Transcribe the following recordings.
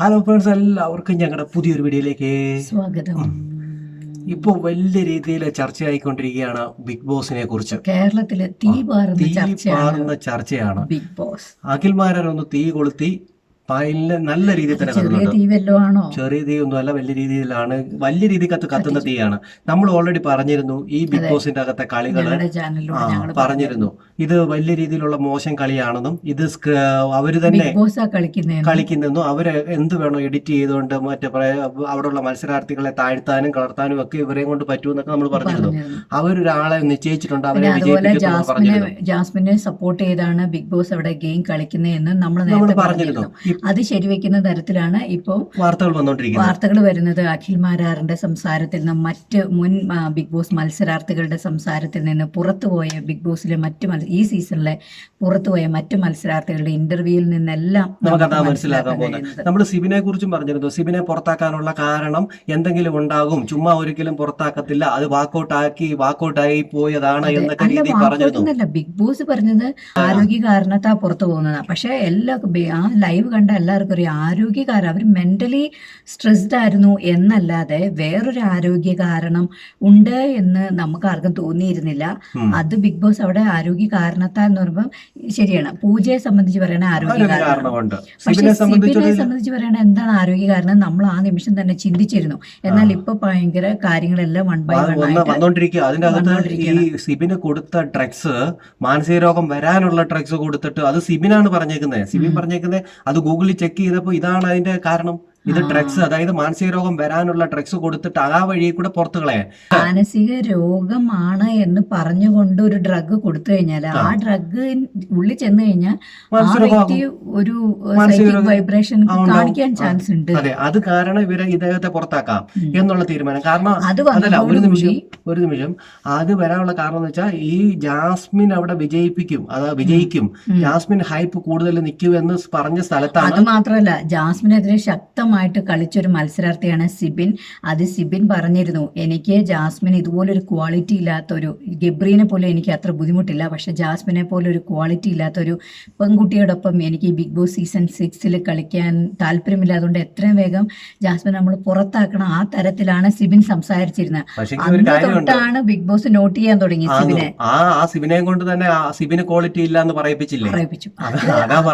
Hello friends എല്ലാവർക്കും ഞങ്ങളുടെ പുതിയൊരു വീഡിയോയിലേക്ക് സ്വാഗതം. ഇപ്പോൾ വലിയ രീതിയിൽ ചർച്ചയായിക്കൊണ്ടിരിക്കുകയാണ് ബിഗ് ബോസിനെ കുറിച്ച്. കേരളത്തിലെ തീ പാറുന്ന ചർച്ചയാണ് ബിഗ് ബോസ്. അഖിൽമാരൊന്ന് തീ കൊളുത്തി പല നല്ല രീതിയിൽ തന്നെ ചെറിയ കത്തുന്നുണ്ട്. ചെറിയ തീ ഒന്നുമല്ല വലിയ രീതിയിലാണ്. വലിയ രീതി കത്ത് കത്തുന്ന തീയാണ്. നമ്മൾ ഓൾറെഡി പറഞ്ഞിരുന്നു ഈ ബിഗ് ബോസിന്റെ അകത്തെ കളികൾ പറഞ്ഞിരുന്നു. ഇത് വലിയ രീതിയിലുള്ള മോശം കളിയാണെന്നും ഇത് അവർ തന്നെ കളിക്കുന്നെന്നും അവർ എന്ത് വേണോ എഡിറ്റ് ചെയ്തുകൊണ്ട് മറ്റേ പറയാ അവിടെയുള്ള മത്സരാർത്ഥികളെ താഴ്ത്താനും കളർത്താനും ഒക്കെ ഇവരെയും കൊണ്ട് പറ്റുമെന്നൊക്കെ നമ്മൾ പറഞ്ഞിരുന്നു. അവരൊരാളെ നിശ്ചയിച്ചിട്ടുണ്ട് അവരെ ജാസ്മിനെ സപ്പോർട്ട് ചെയ്താണ് ബിഗ് ബോസ് അവിടെ ഗെയിം കളിക്കുന്നതെന്ന് എന്ന് നമ്മൾ നേരത്തെ പറഞ്ഞിരുന്നു. അത് ശരിവെക്കുന്ന തരത്തിലാണ് ഇപ്പോൾ വാർത്തകൾ വന്നുകൊണ്ടിരിക്കുന്നത് വാർത്തകൾ വരുന്നത് അഖിൽ മാരാറിന്റെ സംസാരത്തിൽ നിന്ന് മറ്റ് മുൻ ബിഗ് ബോസ് മത്സരാർത്ഥികളുടെ സംസാരത്തിൽ നിന്ന് പുറത്തുപോയ ബിഗ് ബോസിലെ മറ്റ് ഈ സീസണിലെ പുറത്തുപോയ മറ്റ് മത്സരാർത്ഥികളുടെ ഇന്റർവ്യൂവിൽ നിന്നെല്ലാം നമുക്കതാ മനസ്സിലാക്കാൻ പോകുന്നത്. നമ്മൾ സിബിനെ കുറിച്ചും പറഞ്ഞിരുന്നു. സിബിനെ പുറത്താക്കാനുള്ള കാരണം എന്തെങ്കിലും ഉണ്ടാകും. ചുമ്മാ ഒരിക്കലും പുറത്താക്കത്തില്ല. അത് വാക്കൗട്ടാക്കി വാക്കൗട്ടായി പോയതാണ്. എന്നൊക്കെ രീതി പറഞ്ഞിരുന്നു. ബിഗ് ബോസ് പറഞ്ഞത് ആരോഗ്യ കാരണത്താ പുറത്തു പോകുന്നതാണ് പക്ഷെ എല്ലാ ആ ലൈവ് കണ്ട എല്ലാവർക്കും അറിയാം ആരോഗ്യകാരം അവർ മെന്റലി സ്ട്രെസ്ഡ് ആയിരുന്നു എന്നല്ലാതെ വേറൊരു ആരോഗ്യ കാരണം ഉണ്ട് എന്ന് നമുക്ക് ആർക്കും തോന്നിയിരുന്നില്ല. അത് ബിഗ് ബോസ് അവിടെ ആരോഗ്യ കാരണത്താൽ എന്ന് പറയുമ്പോൾ ശരിയാണ്. പൂജയെ സംബന്ധിച്ച് പറയണ ആരോഗ്യ കാരണം. കാരണമുണ്ട്. പക്ഷെ സിബിനെ സിബിനെ സംബന്ധിച്ച് പറയണ എന്താണ് ആരോഗ്യ കാരണം നമ്മൾ ആ നിമിഷം തന്നെ ചിന്തിച്ചിരുന്നു. എന്നാൽ ഇപ്പൊ ഭയങ്കര കാര്യങ്ങളെല്ലാം വൺ ബൈ വൺ വന്നോണ്ടിരിക്കുക. അതിന്റെ അകത്ത് ഈ. സിബിന് കൊടുത്ത ഡ്രഗ്സ് മാനസിക രോഗം വരാനുള്ള ഡ്രഗ്സ് കൊടുത്തിട്ട് അത് സിബിനാണ് പറഞ്ഞേക്കുന്നത് സിബിൻ പറഞ്ഞേക്കുന്നത് അത് ഗൂഗിളിൽ ചെക്ക് ചെയ്തപ്പോൾ ഇതാണ് അതിന്റെ കാരണം. ഇത് ഡ്രഗ്സ് അതായത് മാനസിക രോഗം വരാനുള്ള ഡ്രഗ്സ് കൊടുത്തിട്ട് ആ വഴി കൂടെ പുറത്തു കളയാൻ. മാനസിക രോഗമാണ് എന്ന് പറഞ്ഞുകൊണ്ട് ഒരു ഡ്രഗ് കൊടുത്തു കഴിഞ്ഞാൽ ആ. ഡ്രഗ് ഉള്ളിൽ ചെന്ന് കഴിഞ്ഞാൽ ഒരു വൈബ്രേഷൻ. കാണിക്കാൻ ചാൻസ് ഉണ്ട്. അതെ അത് കാരണം ഇവരെ ഇദ്ദേഹത്തെ പുറത്താക്കാം എന്നുള്ള തീരുമാനം. കാരണം അത് അതല്ല ഒരു നിമിഷം ഒരു നിമിഷം. അത് വരാനുള്ള കാരണം എന്ന് വെച്ചാൽ ഈ ജാസ്മിൻ അവിടെ വിജയിപ്പിക്കും അത് വിജയിക്കും. ജാസ്മിൻ ഹൈപ്പ് കൂടുതൽ നിൽക്കും എന്ന് പറഞ്ഞ സ്ഥലത്താണ് അത് മാത്രമല്ല ജാസ്മിനെതിരെ ശക്തമായിട്ട് കളിച്ചൊരു മത്സരാർത്ഥിയാണ് സിബിൻ. അത് സിബിൻ പറഞ്ഞിരുന്നു എനിക്ക് ജാസ്മിൻ ഇതുപോലൊരു ക്വാളിറ്റി ഇല്ലാത്തൊരു ഗബ്രീനെ പോലെ എനിക്ക് അത്ര ബുദ്ധിമുട്ടില്ല. പക്ഷെ ജാസ്മിനെ പോലെ ഒരു ക്വാളിറ്റി ഇല്ലാത്തൊരു പെൺകുട്ടിയോടൊപ്പം എനിക്ക് ബിഗ് ബോസ് സീസൺ സിക്സിൽ കളിക്കാൻ താല്പര്യമില്ല അതുകൊണ്ട് എത്രയും വേഗം ജാസ്മിൻ നമ്മൾ പുറത്താക്കണം. ആ തരത്തിലാണ് സിബിൻ സംസാരിച്ചിരുന്നത്. അന്ന് തൊട്ടാണ് ബിഗ് ബോസ് നോട്ട് ചെയ്യാൻ തുടങ്ങി സിബിനെ. ആ സിബിനെ കൊണ്ട് തന്നെ സിബിന് ക്വാളിറ്റി ഇല്ല എന്ന് പറയിപ്പിച്ചില്ലേ? പറയിപ്പിച്ചു.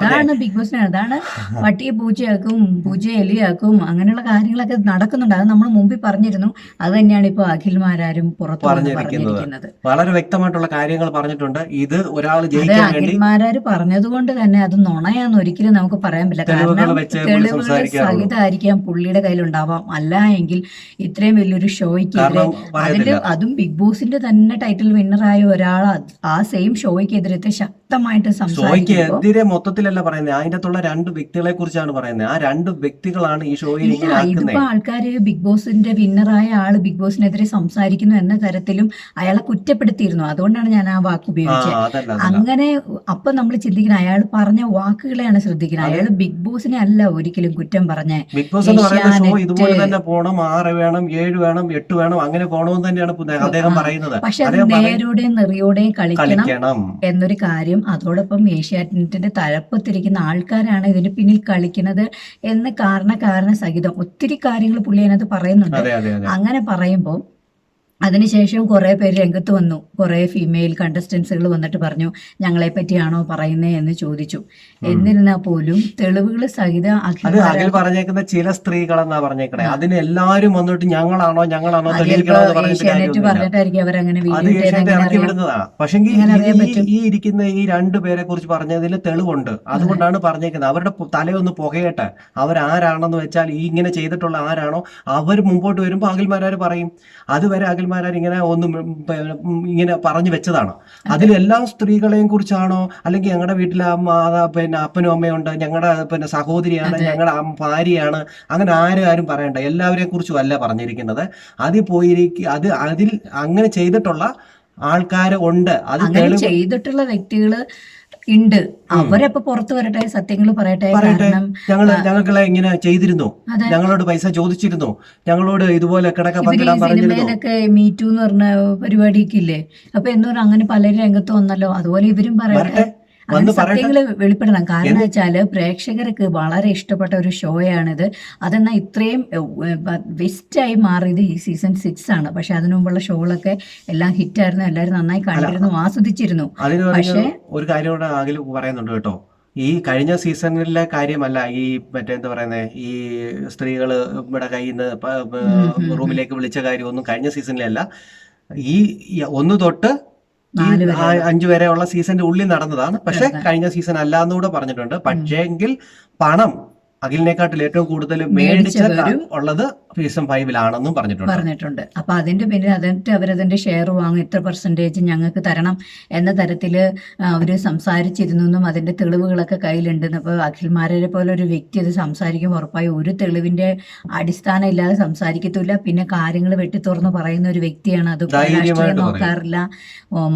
അതാണ് ബിഗ് ബോസിനെ അതാണ്. പട്ടിയെ പൂജയാക്കും പൂച്ചയെ എലിയാക്കും അങ്ങനെയുള്ള കാര്യങ്ങളൊക്കെ നടക്കുന്നുണ്ട്. അത് നമ്മൾ മുമ്പിൽ പറഞ്ഞിരുന്നു. അത് തന്നെയാണ് ഇപ്പൊ അഖിൽമാരും പുറത്ത് പറഞ്ഞിരിക്കുന്നത്. വളരെ വ്യക്തമായിട്ടുള്ള കാര്യങ്ങൾ പറഞ്ഞിട്ടുണ്ട്. ഇത് ഒരാൾ അഖിൽമാരാര് പറഞ്ഞതുകൊണ്ട് തന്നെ അത് നുണയാന്ന് ഒരിക്കലും നമുക്ക് പറയാൻ പറ്റില്ല. സഹിതായിരിക്കാം കാരണം തെളിവുകൾ സംസാരിക്കാറുള്ളൂ. സഹിതമായിരിക്കാം പുള്ളിയുടെ കയ്യിലുണ്ടാവാം. അല്ല എങ്കിൽ ഇത്രയും വലിയൊരു ഷോയ്ക്ക് അതിന്റെ അതും ബിഗ് ബോസിന്റെ തന്നെ ടൈറ്റിൽ വിന്നറായ ഒരാൾ ആ സെയിം ഷോയ്ക്കെതിരെ ശക്തമായിട്ട് സംസാരിക്കും മൊത്തത്തിലല്ല പറയുന്നത്. അതിന്റെ അകത്തുള്ള രണ്ട് വ്യക്തികളെ കുറിച്ചാണ് പറയുന്നത്. ആ രണ്ട് വ്യക്തികളാണ് ഈ ഷോയിൽ ഇതിപ്പോ ആൾക്കാര് ബിഗ് ബോസിന്റെ വിന്നറായ ആൾ ബിഗ് ബോസിനെതിരെ സംസാരിക്കുന്നു എന്ന തരത്തിലും അയാളെ കുറ്റപ്പെടുത്തിയിരുന്നു. അതുകൊണ്ടാണ് ഞാൻ ആ വാക്ക് ഉപയോഗിച്ചത് അങ്ങനെ അപ്പൊ നമ്മൾ ചിന്തിക്കണം അയാൾ പറഞ്ഞ വാക്കുകളെയാണ് ശ്രദ്ധിക്കുന്നത്. അയാൾ ബിഗ് ബോസിനെ അല്ല ഒരിക്കലും കുറ്റം പറഞ്ഞേ ബിഗ് ബോസ് എന്ന് പറയുന്ന ഷോ ഇതുപോലെ തന്നെ പോണം ആറ് വേണം ഏഴ് വേണം എട്ട് വേണം അങ്ങനെ പോണമെന്ന് തന്നെയാണ് അദ്ദേഹം പറയുന്നത്. പക്ഷെ നേരോടെയും നെറിയോടെയും കളിക്കണം എന്നൊരു കാര്യം. അതോടൊപ്പം ഏഷ്യാനെറ്റിന്റെ തലപ്പത്തിരിക്കുന്ന ആൾക്കാരാണ് ഇതിന് പിന്നിൽ കളിക്കുന്നത് എന്ന് കാരണ കാരണ സഹിതം ഒത്തിരി കാര്യങ്ങൾ പുള്ളി അതിനകത്ത് പറയുന്നുണ്ട്. അങ്ങനെ പറയുമ്പോൾ അതിനുശേഷം കുറെ പേര് രംഗത്ത് വന്നു. കുറെ ഫീമെയിൽ കണ്ടസ്റ്റൻസുകൾ വന്നിട്ട് പറഞ്ഞു ഞങ്ങളെ പറ്റിയാണോ പറയുന്നത് എന്ന് ചോദിച്ചു. എന്നിരുന്നാൽ പോലും തെളിവുകൾ സഹിതം അഖിൽ അഖിൽ പറഞ്ഞേക്കുന്ന ചില സ്ത്രീകളെന്നാ പറഞ്ഞേക്കണേ. അതിന് എല്ലാവരും വന്നിട്ട് ഞങ്ങളാണോ ഞങ്ങളാണോ ഏഷ്യാനെറ്റ് പറഞ്ഞിട്ടായിരിക്കും അവരങ്ങനെ പറ്റും? ഈ ഇരിക്കുന്ന ഈ രണ്ടു പേരെ കുറിച്ച് പറഞ്ഞതിൽ തെളിവുണ്ട്. അതുകൊണ്ടാണ് പറഞ്ഞേക്കുന്നത്. അവരുടെ തലയൊന്ന് പുകയട്ടെ. അവരാരാണെന്ന് വെച്ചാൽ ഈ ഇങ്ങനെ ചെയ്തിട്ടുള്ള ആരാണോ അവർ മുമ്പോട്ട് വരുമ്പോൾ അഖിൽമാരാർ പറയും. അതുവരെ അഖിൽമാരാർ ഇങ്ങനെ ഒന്ന് ഇങ്ങനെ പറഞ്ഞു വെച്ചതാണ്. അതിലെല്ലാം സ്ത്രീകളെയും കുറിച്ചാണോ? അല്ലെങ്കിൽ ഞങ്ങളുടെ വീട്ടിലെ അമ്മ അതാ പിന്നെ അപ്പനും അമ്മയുണ്ട് ഞങ്ങളുടെ പിന്നെ സഹോദരിയാണ് ഞങ്ങളുടെ ഭാര്യയാണ് അങ്ങനെ ആരും ആരും പറയണ്ട. എല്ലാവരെയും കുറിച്ചും അല്ല പറഞ്ഞിരിക്കുന്നത്. അതിൽ പോയിരിക്കും അത് അതിൽ അങ്ങനെ ചെയ്തിട്ടുള്ള ആൾക്കാർ ഉണ്ട്. അത് ചെയ്തിട്ടുള്ള വ്യക്തികൾ ഉണ്ട്. അവരപ്പൊ പുറത്തു വരട്ടെ സത്യങ്ങൾ പറയട്ടെ പറയട്ടെ. ഞങ്ങൾ ഞങ്ങളെ ഇങ്ങനെ ചെയ്തിരുന്നു. ഞങ്ങളോട് പൈസ ചോദിച്ചിരുന്നു. ഞങ്ങളോട് ഇതുപോലെ സിനിമയിലൊക്കെ മീറ്റു എന്ന് പറഞ്ഞ പരിപാടിയൊക്കെ ഇല്ലേ? അപ്പൊ എന്ന് പറഞ്ഞാൽ അങ്ങനെ പലരും രംഗത്ത് വന്നല്ലോ. അതുപോലെ ഇവരും പറയട്ടെ. പറയട്ടെ. സത്യങ്ങൾ വെളിപ്പെടണം. കാരണം വെച്ചാൽ പ്രേക്ഷകർക്ക് വളരെ ഇഷ്ടപ്പെട്ട ഒരു ഷോയാണിത്. അതെന്നാൽ ഇത്രയും വെസ്റ്റായി മാറിയത് ഈ സീസൺ സിക്സ് ആണ് പക്ഷെ അതിനുമുമ്പുള്ള ഷോകളൊക്കെ എല്ലാം ഹിറ്റ് ആയിരുന്നു എല്ലാവരും നന്നായി കണ്ടിരുന്നു ആസ്വദിച്ചിരുന്നു. പക്ഷേ- ഒരു കാര്യം കൂടെ പറയുന്നുണ്ട് കേട്ടോ. ഈ കഴിഞ്ഞ സീസണിലെ കാര്യമല്ല ഈ മറ്റേ എന്താ പറയുന്നത് ഈ സ്ത്രീകൾ ഇവിടെ കയ്യിൽ നിന്ന് റൂമിലേക്ക് വിളിച്ച കാര്യമൊന്നും കഴിഞ്ഞ സീസണിലല്ല. ഈ ഒന്ന് തൊട്ട് അഞ്ചു വരെയുള്ള സീസണിന്റെ ഉള്ളിൽ നടന്നതാണ്. പക്ഷെ കഴിഞ്ഞ സീസൺ അല്ല എന്നുകൂടെ പറഞ്ഞിട്ടുണ്ട് പക്ഷേങ്കിൽ പണം അഖിലിനെക്കാട്ടിൽ ഏറ്റവും കൂടുതൽ ഉള്ളത് സീസൺ ഫൈവിലാണെന്നും പറഞ്ഞിട്ടുണ്ട്. പറഞ്ഞിട്ടുണ്ട്. അപ്പൊ അതിന്റെ പിന്നിൽ അതിന്റെ അവരതിന്റെ ഷെയർ വാങ്ങും ഇത്ര പെർസെന്റേജ് ഞങ്ങൾക്ക് തരണം എന്ന തരത്തിൽ അവർ സംസാരിച്ചിരുന്നെന്നും അതിന്റെ തെളിവുകളൊക്കെ കയ്യിലുണ്ട്. അപ്പൊ അഖിൽമാരെ പോലെ ഒരു വ്യക്തി അത് സംസാരിക്കുമ്പോൾ ഉറപ്പായി ഒരു തെളിവിന്റെ അടിസ്ഥാനം ഇല്ലാതെ സംസാരിക്കത്തില്ല പിന്നെ കാര്യങ്ങൾ വെട്ടിത്തുറന്ന് പറയുന്ന ഒരു വ്യക്തിയാണ്. അത് രാഷ്ട്രീയം. നോക്കാറില്ല.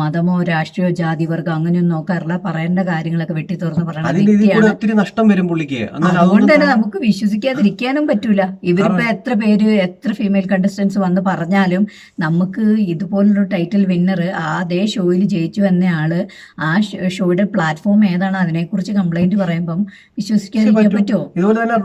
മതമോ രാഷ്ട്രീയോ ജാതി വർഗം അങ്ങനെയൊന്നും നോക്കാറില്ല. പറയേണ്ട കാര്യങ്ങളൊക്കെ വെട്ടിത്തുറന്ന് പറയുന്ന വ്യക്തിയാണ്. ഒത്തിരി നഷ്ടം വരും പുള്ളിക്ക്. അതുകൊണ്ട് തന്നെ നമുക്ക് വിശ്വസിക്കാതിരിക്കാനും പറ്റൂല. ഇവരിപ്പോ എത്ര പേര് എത്ര ഫീമെയിൽ കണ്ടസ്റ്റൻസ് വന്ന് പറഞ്ഞാലും നമുക്ക് ഇതുപോലൊരു ടൈറ്റിൽ വിന്നർ അതേ ഷോയിൽ ജയിച്ചു എന്ന ആൾ ആ ഷോയുടെ പ്ലാറ്റ്ഫോം ഏതാണ്? അതിനെക്കുറിച്ച് കംപ്ലൈന്റ് പറയുമ്പം വിശ്വസിക്കാതിരിക്കാൻ പറ്റുമോ ഇതുപോലെ തന്നെ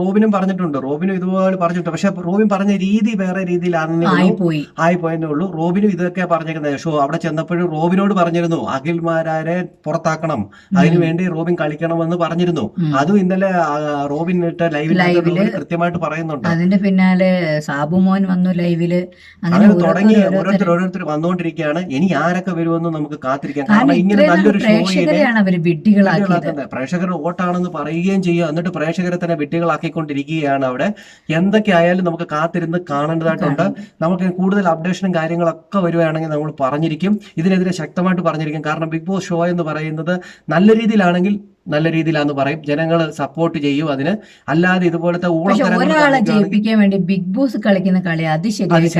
റോബിനും പറഞ്ഞിട്ടുണ്ട്. റോബിനും ഇതുപോലെ പറഞ്ഞിട്ടുണ്ട്. പക്ഷെ റോബിൻ പറഞ്ഞ രീതി വേറെ രീതിയിലാണ് ആയിപ്പോയി. ആയിപ്പോയെന്നേ ഉള്ളൂ. റോബിനും ഇതൊക്കെ പറഞ്ഞിരുന്നത്. ഷോ അവിടെ ചെന്നപ്പോഴും റോബിനോട് പറഞ്ഞിരുന്നു അഖിൽമാരെ പുറത്താക്കണം. അതിനുവേണ്ടി റോബിൻ കളിക്കണമെന്ന് പറഞ്ഞിരുന്നു. അതും ഇന്നലെ റോബിൻ ഇട്ട ലൈവിൽ കൃത്യമായിട്ട് പറയുന്നുണ്ട്. അതിന്റെ പിന്നാലെ സാബുമോൻ വന്നു ലൈവിൽ. അങ്ങനെ തുടങ്ങി ഓരോരുത്തർ ഓരോരുത്തർ വന്നുകൊണ്ടിരിക്കുകയാണ്. ഇനി ആരൊക്കെ വരുമെന്ന് നമുക്ക് കാത്തിരിക്കാം. കാരണം ഇങ്ങനെ നല്ലൊരു വിഡ്ഢികളാക്കുന്നത്. പ്രേക്ഷകർ വോട്ടാണെന്ന് പറയുകയും ചെയ്യും. എന്നിട്ട് പ്രേക്ഷകരെ തന്നെ വിട്ടികളാക്കിക്കൊണ്ടിരിക്കുകയാണ് അവിടെ. എന്തൊക്കെ ആയാലും നമുക്ക് കാത്തിരുന്ന് കാണേണ്ടതായിട്ടുണ്ട്. നമുക്ക് കൂടുതൽ അപ്ഡേഷനും കാര്യങ്ങളൊക്കെ വരുവാണെങ്കിൽ നമ്മൾ പറഞ്ഞിരിക്കും. ഇതിനെതിരെ ശക്തമായിട്ട് പറഞ്ഞിരിക്കും. കാരണം ബിഗ് ബോസ് ഷോ എന്ന് പറയുന്നത് നല്ല രീതിയിലാണെങ്കിൽ നല്ല രീതിയിലാന്ന് പറയും. ജനങ്ങൾ സപ്പോർട്ട് ചെയ്യും അതിന്. അല്ലാതെ ഇതുപോലത്തെ ഒരാളെ ജയിപ്പിക്കാൻ വേണ്ടി ബിഗ് ബോസ് കളിക്കുന്ന കളി അത്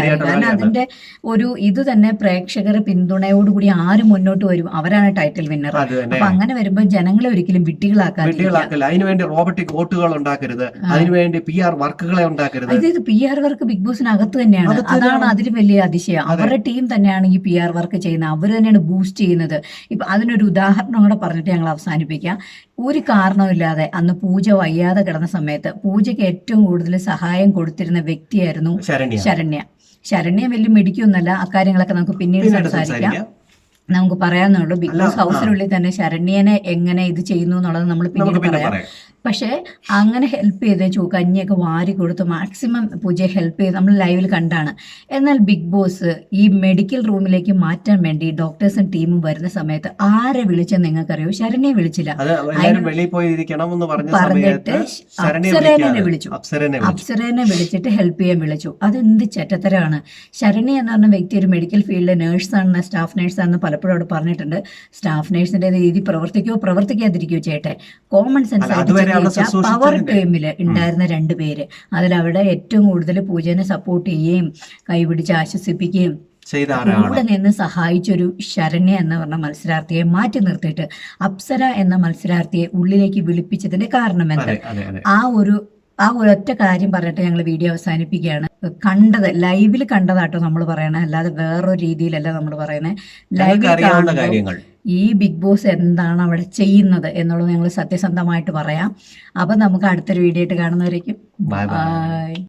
കാരണം അതിന്റെ ഒരു ഇത് തന്നെ പ്രേക്ഷകർ പിന്തുണയോടുകൂടി ആര് മുന്നോട്ട് വരും അവരാണ് ടൈറ്റിൽ വിന്നർ അപ്പൊ അങ്ങനെ വരുമ്പോൾ ജനങ്ങളെ ഒരിക്കലും വിട്ടികളാക്കാൻ വിട്ടികളാക്കില്ല. അതിനുവേണ്ടി റോബോട്ടിക് വോട്ടുകൾ ഉണ്ടാക്കരുത്. അതിനുവേണ്ടി പി ആർ വർക്കുകളെ ഉണ്ടാക്കരുത്. ഇത് പി ആർ വർക്ക് ബിഗ് ബോസിനകത്ത് തന്നെയാണ്. അതാണ് അതിന് അതിൽ വലിയ അതിശയം. അവരുടെ ടീം തന്നെയാണ് ഈ പി ആർ വർക്ക് ചെയ്യുന്നത്. അവർ തന്നെയാണ് ബൂസ്റ്റ് ചെയ്യുന്നത്. ഇപ്പൊ അതിനൊരു ഉദാഹരണം കൂടെ പറഞ്ഞിട്ട് ഞങ്ങൾ അവസാനിപ്പിക്കാം. ഒരു കാരണമില്ലാതെ അന്ന് പൂജ വയ്യാതെ കിടന്ന സമയത്ത് പൂജയ്ക്ക് ഏറ്റവും കൂടുതൽ സഹായം കൊടുത്തിരുന്ന വ്യക്തിയായിരുന്നു ശരണ്യ. ശരണ്യ. വലിയ മിടിക്കൊന്നല്ല അക്കാര്യങ്ങളൊക്കെ നമുക്ക് പിന്നീട് സംസാരിക്കാം. നമുക്ക് പറയാന്നുള്ളൂ ബിഗ് ബോസ് ഹൗസിനുള്ളിൽ തന്നെ ശരണ്യനെ എങ്ങനെ ഇത് ചെയ്യുന്നു എന്നുള്ളത് നമ്മൾ പിന്നീട് പറയാം. പക്ഷേ അങ്ങനെ ഹെൽപ്പ് ചെയ്ത് ചൂ കഞ്ഞിയൊക്കെ വാരി കൊടുത്ത് മാക്സിമം പൂജയെ ഹെൽപ്പ് ചെയ്ത് നമ്മൾ ലൈവിൽ കണ്ടാണ്. എന്നാൽ ബിഗ് ബോസ് ഈ മെഡിക്കൽ റൂമിലേക്ക് മാറ്റാൻ വേണ്ടി ഡോക്ടേഴ്സും ടീമും വരുന്ന സമയത്ത് ആരെ വിളിച്ചെന്ന് നിങ്ങൾക്കറിയോ? ശരണ്യെ വിളിച്ചില്ല. പറഞ്ഞിട്ട് അപ്സരേനെ വിളിച്ചു. അപ്സരനെ വിളിച്ചിട്ട് ഹെൽപ്പ് ചെയ്യാൻ വിളിച്ചു. അതെന്ത് ചെറ്റത്തരാണ്? ശരണ്യ എന്ന് പറഞ്ഞ വ്യക്തി ഒരു മെഡിക്കൽ ഫീൽഡിലെ നേഴ്സാണെന്ന് സ്റ്റാഫ് നേഴ്സാണെന്ന് പലപ്പോഴും അവിടെ പറഞ്ഞിട്ടുണ്ട്. സ്റ്റാഫ് നേഴ്സിന്റെ രീതി പ്രവർത്തിക്കുകയോ പ്രവർത്തിക്കാതിരിക്കുകയോ ചെയ്യട്ടെ കോമൺ സെൻസ് പവർ ടീമിൽ ഉണ്ടായിരുന്ന രണ്ട് പേര്. അതിൽ അതിലവിടെ ഏറ്റവും കൂടുതൽ പൂജനെ സപ്പോർട്ട് ചെയ്യുകയും കൈപിടിച്ച് ആശ്വസിപ്പിക്കുകയും കൂടെ നിന്ന് സഹായിച്ചൊരു ശരണ്യ എന്ന് പറഞ്ഞ മത്സരാർത്ഥിയെ മാറ്റി നിർത്തിയിട്ട് അപ്സര എന്ന മത്സരാർത്ഥിയെ ഉള്ളിലേക്ക് വിളിപ്പിച്ചതിന്റെ കാരണം എന്താ? ആ ഒരു ആ ഒരൊറ്റ കാര്യം പറഞ്ഞിട്ട് ഞങ്ങൾ വീഡിയോ അവസാനിപ്പിക്കുകയാണ്. കണ്ടത് ലൈവിൽ കണ്ടതാട്ടോ നമ്മൾ പറയണേ. അല്ലാതെ വേറൊരു രീതിയിലല്ല നമ്മൾ പറയുന്നത് ലൈവിൽ കാര്യങ്ങൾ. ഈ ബിഗ് ബോസ് എന്താണ് അവിടെ ചെയ്യുന്നത് എന്നുള്ളത് ഞങ്ങൾ സത്യസന്ധമായിട്ട് പറയാം. അപ്പം നമുക്ക് അടുത്തൊരു വീഡിയോ ആയിട്ട് കാണുന്നവരേക്കും. ബൈ